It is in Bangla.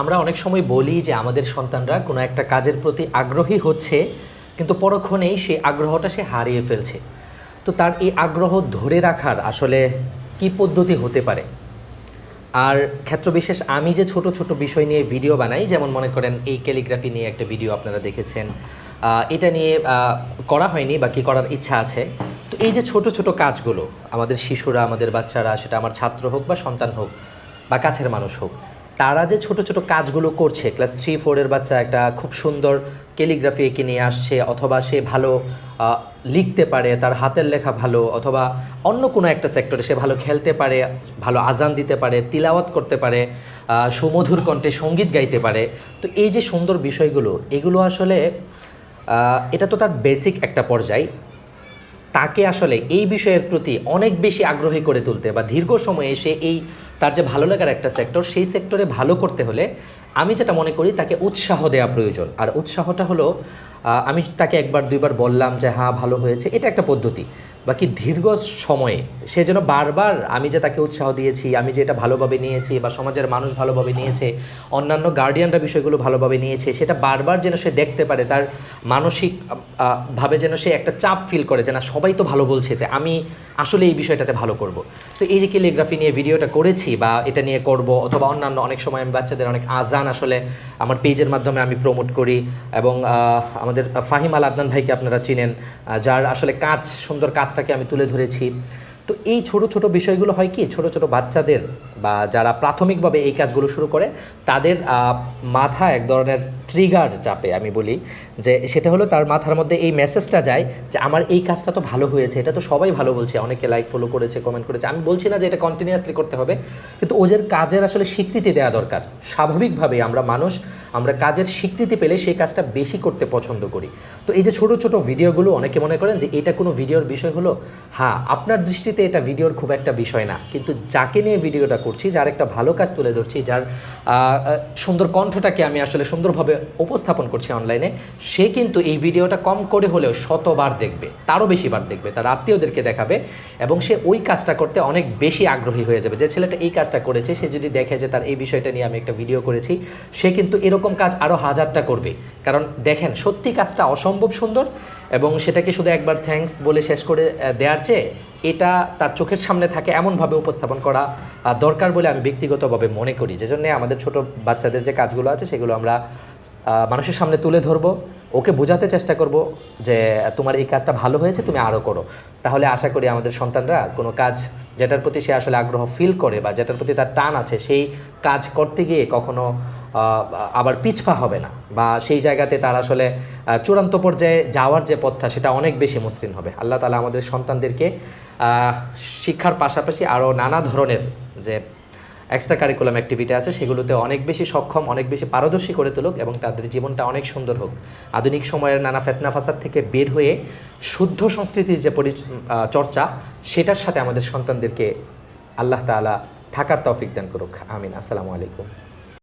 আমরা অনেক সময় বলি যে আমাদের সন্তানরা কোনো একটা কাজের প্রতি আগ্রহী হচ্ছে, কিন্তু পরক্ষণেই সেই আগ্রহটা সে হারিয়ে ফেলছে। তো তার এই আগ্রহ ধরে রাখার আসলে কি পদ্ধতি হতে পারে? আর ক্ষেত্রবিশেষ আমি যে ছোট ছোট বিষয় নিয়ে ভিডিও বানাই, যেমন মনে করেন এই ক্যালিগ্রাফি নিয়ে একটা ভিডিও আপনারা দেখেছেন এটা নিয়ে করা হয়নি বা কি করার ইচ্ছা আছে। তো এই যে ছোট ছোট কাজগুলো, আমাদের শিশুরা, আমাদের বাচ্চারা, সেটা আমার ছাত্র হোক বা সন্তান হোক বা কাছের মানুষ হোক তারা যে ছোট ছোট কাজগুলো করছে ক্লাস থ্রি ফোরের বাচ্চা একটা খুব সুন্দর ক্যালিগ্রাফি এঁকে নিয়ে আসছে, অথবা সে ভালো লিখতে পারে, তার হাতের লেখা ভালো, অথবা অন্য কোনো একটা সেক্টরে সে ভালো খেলতে পারে, ভালো আজান দিতে পারে, তিলাওয়াত করতে পারে সুমধুর কণ্ঠে সংগীত গাইতে পারে। তো এই যে সুন্দর বিষয়গুলো, এগুলো আসলে এটা তো তার বেসিক একটা পর্যায়। তাকে আসলে এই বিষয়ের প্রতি অনেক বেশি আগ্রহী করে তুলতে বা দীর্ঘ সময়ে সে এই তার যে ভালো লাগার একটা সেক্টর সেই সেক্টরে ভালো করতে হলে আমি যেটা মনে করি তাকে উৎসাহ দেওয়া প্রয়োজন। আর উৎসাহটা হলো আমি তাকে একবার দুইবার বললাম যে হ্যাঁ ভালো হয়েছে। এটা একটা পদ্ধতি। বাকি দীর্ঘ সময়ে সে যেন বারবার আমি যে তাকে উৎসাহ দিয়েছি, আমি যে এটা ভালোভাবে নিয়েছি বা সমাজের মানুষ ভালোভাবে নিয়েছে, অন্যান্য গার্ডিয়ানরা বিষয়গুলো ভালোভাবে নিয়েছে, সেটা বারবার যেন সে দেখতে পারে, তার মানসিক ভাবে যেন সে একটা চাপ ফিল করে যে না, সবাই তো ভালো বলছে আমি আসলে এই বিষয়টাতে ভালো করব। তো এই যে ক্যালিগ্রাফি নিয়ে ভিডিওটা করেছি বা এটা নিয়ে করব অথবা অন্যান্য অনেক সময় আমি বাচ্চাদের অনেক আজান আসলে আমার পেজের মাধ্যমে আমি প্রমোট করি এবং আমাদের ফাহিম আল আদনান ভাইকে আপনারা চিনেন যার আসলে কাজ, সুন্দর কাজটাকে আমি তুলে ধরেছি। তো এই ছোট ছোট বিষয়গুলো হয় কি? ছোট ছোট বাচ্চাদের বা যারা প্রাথমিকভাবে এই কাজগুলো শুরু করে, তাদের মাথা এক ধরনের ট্রিগার চাপে, আমি বলি। যে সেটা হলো তার মাথার মধ্যে এই মেসেজটা যায় যে আমার এই কাজটা তো ভালো হয়েছে, এটা তো সবাই ভালো বলছে, অনেকে লাইক ফলো করেছে কমেন্ট করেছে। আমি বলছি না যে এটা কন্টিনিউয়াসলি করতে হবে, কিন্তু ওদের কাজের আসলে স্বীকৃতি দেওয়া দরকার। স্বাভাবিকভাবেই আমরা মানুষ, আমরা কাজের স্বীকৃতি পেলে সেই কাজটা বেশি করতে পছন্দ করি। তো এই যে ছোট ছোট ভিডিওগুলো অনেকে মনে করেন যে এটা কোনো ভিডিওর বিষয় হলো? হ্যাঁ আপনার দৃষ্টিতে এটা ভিডিওর খুব একটা বিষয় না, কিন্তু যাকে নিয়ে ভিডিওটা করছি যার একটা ভালো কাজ তুলে ধরছি, যার সুন্দর কণ্ঠটাকে আমি আসলে সুন্দরভাবে উপস্থাপন করছি অনলাইনে, সে কিন্তু এই ভিডিওটা কম করে হলেও শতবার দেখবে, তারও বেশি বার দেখবে, তার আত্মীয়দেরকে দেখাবে এবং সে ওই কাজটা করতে অনেক বেশি আগ্রহী হয়ে যাবে। যে ছেলেটা এই কাজটা করেছে, সে যদি দেখে যে তার এই বিষয়টা নিয়ে আমি একটা ভিডিও করেছি, সে কিন্তু এরকম কাজ আরও হাজারটা করবে। কারণ দেখেন, সত্যি কাজটা অসম্ভব সুন্দর এবং সেটাকে শুধু একবার থ্যাঙ্কস বলে শেষ করে দেওয়ার চেয়ে এটা তার চোখের সামনে থাকে এমনভাবে উপস্থাপন করা দরকার বলে আমি ব্যক্তিগতভাবে মনে করি। যে জন্যে আমাদের ছোট বাচ্চাদের যে কাজগুলো আছে সেগুলো আমরা মানুষের সামনে তুলে ধরবো। ওকে বোঝাতে চেষ্টা করব যে তোমার এই কাজটা ভালো হয়েছে, তুমি আরও করো। তাহলে আশা করি আমাদের সন্তানরা কোনো কাজ যেটার প্রতি সে আসলে আগ্রহ ফিল করে বা যেটার প্রতি তার টান আছে, সেই কাজ করতে গিয়ে কখনো আবার পিছপা হবে না বা সেই জায়গাতে তার আসলে চূড়ান্ত পর্যায়ে যাওয়ার যে পথটা সেটা অনেক বেশি মসৃণ হবে। আল্লাহ তালা আমাদের সন্তানদেরকে শিক্ষার পাশাপাশি আরও নানা ধরনের যে এক্সট্রা কারিকুলাম অ্যাক্টিভিটি আছে, সেগুলোতে অনেক বেশি সক্ষম, অনেক বেশি পারদর্শী করে তুলুক এবং তাদের জীবনটা অনেক সুন্দর হোক। আধুনিক সময়ের নানা ফেতনা ফাসাদ থেকে বের হয়ে শুদ্ধ সংস্কৃতির যে পরি চর্চা, সেটার সাথে আমাদের সন্তানদেরকে আল্লাহ তালা থাকার তৌফিক দান করুক। আমিন। আসসালামু আলাইকুম।